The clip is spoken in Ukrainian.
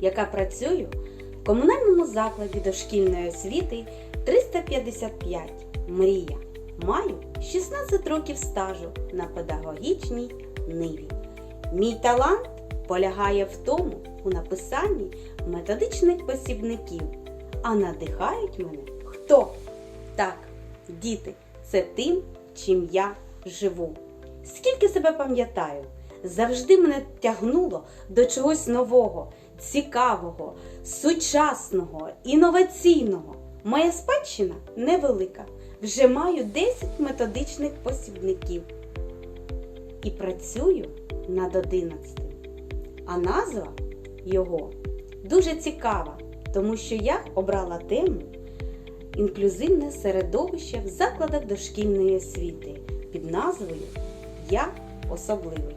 яка працює в комунальному закладі дошкільної освіти 355 Мрія. Маю 16 років стажу на педагогічній ниві. Мій талант полягає в тому у написанні методичних посібників. А надихають мене хто? Так, діти, це тим, чим я живу. Скільки себе пам'ятаю, завжди мене тягнуло до чогось нового, цікавого, сучасного, інноваційного. Моя спадщина невелика. Вже маю 10 методичних посібників і працюю над 11. А назва його дуже цікава, тому що я обрала тему інклюзивне середовище в закладах дошкільної освіти під назвою Я особливий.